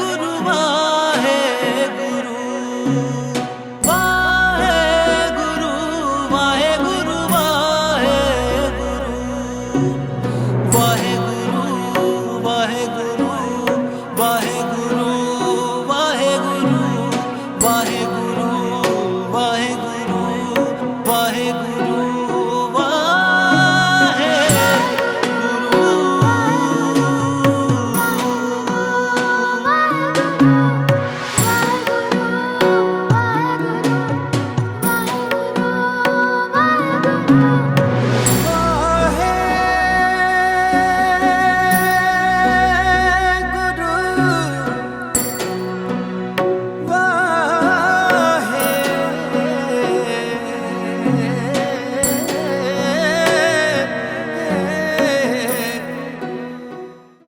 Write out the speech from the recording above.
गुरुवा हे गुरु